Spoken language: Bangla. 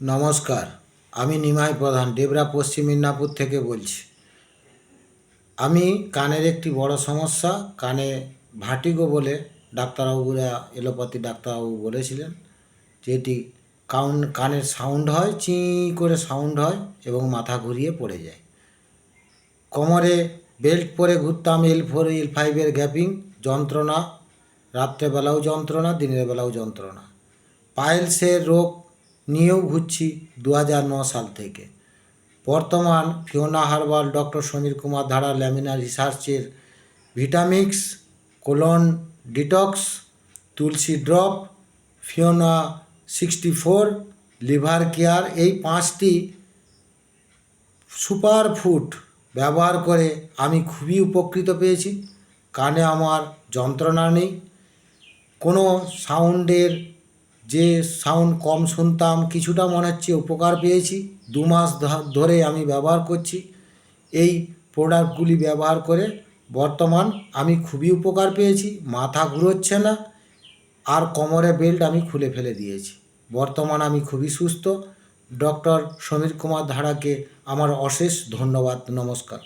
নমস্কার, আমি নিমাই প্রধান ডেবরা পশ্চিম মিদনাপুর থেকে বলছি। আমি কানের একটি বড় সমস্যা, কানে ভাটিগো বলে ডাক্তারবাবুরা, এলোপ্যাথি ডাক্তারবাবু বলেছিলেন যে এটি কাউন, কানের সাউন্ড হয়, চি, করে সাউন্ড হয় এবং মাথা ঘুরিয়ে পড়ে যায়। কোমরে বেল্ট পরে ঘুরতাম, এল ফোর, এল ফাইভের গ্যাপিং, যন্ত্রণা, রাত্রেবেলাও যন্ত্রণা দিনের বেলাও যন্ত্রণা। পাইলসের রোগ নিয়েও ঘুরছি দু সাল থেকে। বর্তমান Fiona herbal doctor Samir Kumar Dhara laminar রিসার্চের Vitamix, colon detox, tulsi drop, Fiona sixty four, liver care এই পাঁচটি সুপার ফুড ব্যবহার করে আমি খুবই উপকৃত পেয়েছি। কানে আমার যন্ত্রণা নেই। কোনো সাউন্ডের যে সাউন্ড কম শুনতাম, কিছুটা মনে হচ্ছে উপকার পেয়েছি। দু মাস ধরে আমি ব্যবহার করছি। এই প্রোডাক্টগুলি ব্যবহার করে বর্তমান আমি খুবই উপকার পেয়েছি। মাথা ঘুরোচ্ছে না। আর কোমরে বেল্ট আমি খুলে ফেলে দিয়েছি। বর্তমান আমি খুবই সুস্থ। ডক্টর সমীর কুমার ধারাকে আমার অশেষ ধন্যবাদ। নমস্কার।